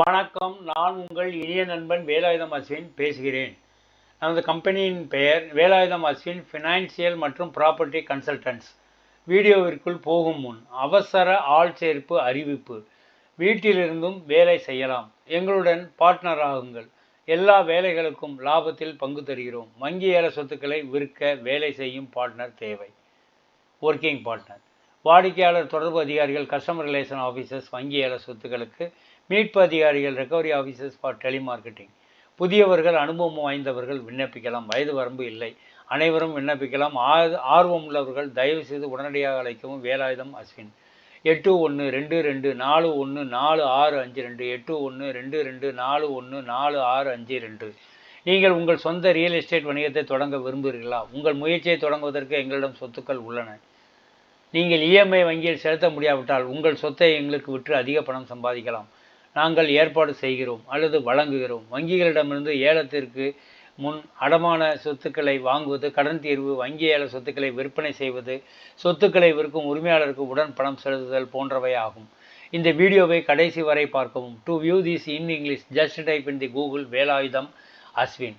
வணக்கம் நான் உங்கள் இனிய நண்பன் வேலாயுதம் அஸ்வின் பேசுகிறேன். நமது கம்பெனியின் பெயர் வேலாயுதம் அஸ்வின் ஃபினான்சியல் மற்றும் ப்ராப்பர்ட்டி கன்சல்டன்ட்ஸ் வீடியோவிற்குள் போகும் முன் அவசர ஆள் சேர்ப்பு அறிவிப்பு. வீட்டிலிருந்தும் வேலை செய்யலாம். எங்களுடன் பார்ட்னர் ஆகுங்கள். எல்லா வேலைகளுக்கும் லாபத்தில் பங்கு தருகிறோம். வங்கி ஏல சொத்துக்களை விற்க வேலை செய்யும் பார்ட்னர் தேவை. ஒர்க்கிங் பார்ட்னர் வாடிக்கையாளர் தொடர்பு அதிகாரிகள் கஸ்டமர் ரிலேஷன் ஆஃபீஸர்ஸ் வங்கி ஏல சொத்துக்களுக்கு மீட்பு அதிகாரிகள் ரெக்கவரி ஆஃபீஸர்ஸ் ஃபார் டெலிமார்க்கெட்டிங் புதியவர்கள் அனுபவம் வாய்ந்தவர்கள் விண்ணப்பிக்கலாம். வயது வரம்பு இல்லை. அனைவரும் விண்ணப்பிக்கலாம். ஆர்வம் உள்ளவர்கள் தயவு செய்து உடனடியாக அழைக்கவும். வேலாயுதம் அஸ்வின். எட்டு ஒன்று ரெண்டு ரெண்டு நாலு ஒன்று நாலு ஆறு அஞ்சு ரெண்டு. எட்டு ஒன்று ரெண்டு ரெண்டு நாலு ஒன்று நாலு ஆறு அஞ்சு ரெண்டு. நீங்கள் உங்கள் சொந்த ரியல் எஸ்டேட் வணிகத்தை தொடங்க விரும்புகிறீர்களா? உங்கள் முயற்சியை தொடங்குவதற்கு எங்களிடம் சொத்துக்கள் உள்ளன. நீங்கள் இஎம்ஐ வங்கியில் செலுத்த முடியாவிட்டால் உங்கள் சொத்தை எங்களுக்கு விற்று அதிக பணம் சம்பாதிக்கலாம். நாங்கள் ஏற்பாடு செய்கிறோம் அல்லது வழங்குகிறோம். வங்கிகளிடமிருந்து ஏலத்திற்கு முன் அடமான சொத்துக்களை வாங்குவது கடன் தீர்வு வங்கி ஏல சொத்துக்களை விற்பனை செய்வது சொத்துக்களை விற்கும் உரிமையாளருக்கு உடன் பணம் செலுத்துதல் போன்றவை ஆகும். இந்த வீடியோவை கடைசி வரை பார்க்கவும். To view this in English just type in the Google Velayudham Ashwin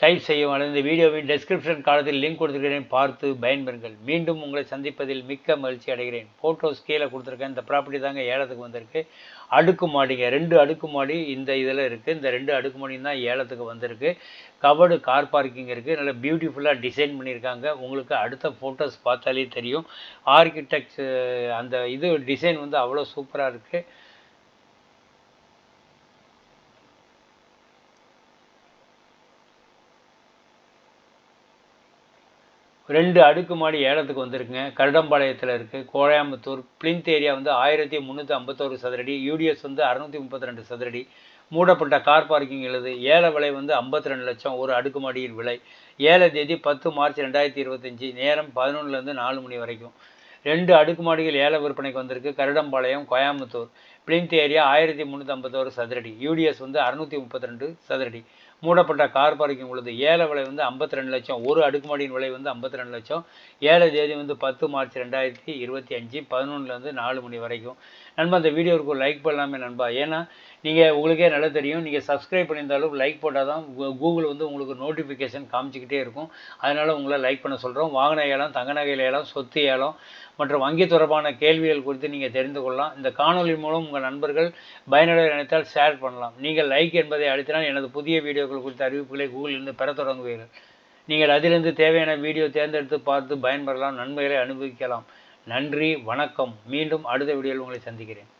type செய்யும் அல்லது இந்த வீடியோவின் டெஸ்கிரிப்ஷன் காலத்தில் லிங்க் கொடுத்துருக்கிறேன். பார்த்து பயன்பெறுங்கள். மீண்டும் உங்களை சந்திப்பதில் மிக்க மகிழ்ச்சி அடைகிறேன். ஃபோட்டோஸ் கீழே கொடுத்துருக்கேன். இந்த ப்ராப்பர்ட்டி தாங்க ஏலத்துக்கு வந்திருக்கு. அடுக்கு மாடிங்க. ரெண்டு அடுக்கு மாடி இந்த இதில் இருக்குது இந்த ரெண்டு அடுக்கு மாடியும் தான் ஏலத்துக்கு வந்திருக்கு. கவர்டு கார் பார்க்கிங் இருக்குது நல்லா பியூட்டிஃபுல்லாக டிசைன் பண்ணியிருக்காங்க. உங்களுக்கு அடுத்த ஃபோட்டோஸ் பார்த்தாலே தெரியும். ஆர்கிடெக்ட் அந்த இது டிசைன் வந்து அவ்வளோ சூப்பராக இருக்குது ரெண்டு அடுக்கு மாடி ஏலத்துக்கு வந்திருக்குங்க. கருடம்பாளையத்தில் இருக்குது கோயம்புத்தூர் பிளிந்த் ஏரியா வந்து ஆயிரத்தி முந்நூற்றி ஐம்பத்தோரு சதுரடி யூடிஎஸ் வந்து அறுநூற்றி முப்பத்தி ரெண்டு சதுரடி. மூடப்பட்ட கார் பார்க்கிங் எழுது. ஏல விலை வந்து ஐம்பத்தி ரெண்டு லட்சம் ஒரு அடுக்குமாடியின் விலை. ஏழை தேதி பத்து மார்ச் ரெண்டாயிரத்தி இருபத்தஞ்சி நேரம் பதினொன்றுலேருந்து நாலு மணி வரைக்கும். ரெண்டு அடுக்குமாடிகள் ஏல விற்பனைக்கு வந்திருக்கு. கருடம்பாளையம் கோயம்புத்தூர். பிளிந்த் ஏரியா ஆயிரத்தி முந்நூற்றி சதுரடி. யூடிஎஸ் வந்து அறுநூற்றி முப்பத்தி ரெண்டு சதுரடி. மூடப்பட்ட கார் பார்க்கிங் உள்ளது ஏழை விலை வந்து ஐம்பத்தி ரெண்டு லட்சம் ஒரு அடுக்குமாடியின் விலை வந்து ஐம்பத்தி ரெண்டு லட்சம். ஏழை தேதி வந்து பத்து மார்ச் ரெண்டாயிரத்தி இருபத்தி அஞ்சு பதினொன்றுலேருந்து நாலு மணி வரைக்கும். நண்பா அந்த வீடியோவுக்கு லைக் பண்ணலாமே நண்பா. ஏன்னா நீங்கள் உங்களுக்கே நல்லா தெரியும். நீங்கள் சப்ஸ்கிரைப் பண்ணியிருந்தாலும் லைக் போட்டால் தான் கூகுள் வந்து உங்களுக்கு நோட்டிஃபிகேஷன் காமிச்சிக்கிட்டே இருக்கும். அதனால் உங்களை லைக் பண்ண சொல்கிறோம் வாகன ஏலம் தங்க நகையில் ஏலம் சொத்து ஏலம் மற்றும் வங்கி தொடர்பான கேள்விகள் குறித்து நீங்கள் தெரிந்து கொள்ளலாம். இந்த காணொலி மூலம் உங்கள் நண்பர்கள் பயனுடைய நினைத்தால் ஷேர் பண்ணலாம். நீங்கள் லைக் என்பதை அழுத்தினால் எனது புதிய வீடியோக்கள் குறித்த அறிவிப்புகளை கூகுளிலிருந்து பெற தொடங்குவீர்கள். நீங்கள் அதிலிருந்து தேவையான வீடியோ தேர்ந்தெடுத்து பார்த்து பயன்பெறலாம் நன்மைகளை அனுபவிக்கலாம். நன்றி வணக்கம். மீண்டும் அடுத்த வீடியோவில் உங்களை சந்திக்கிறேன்.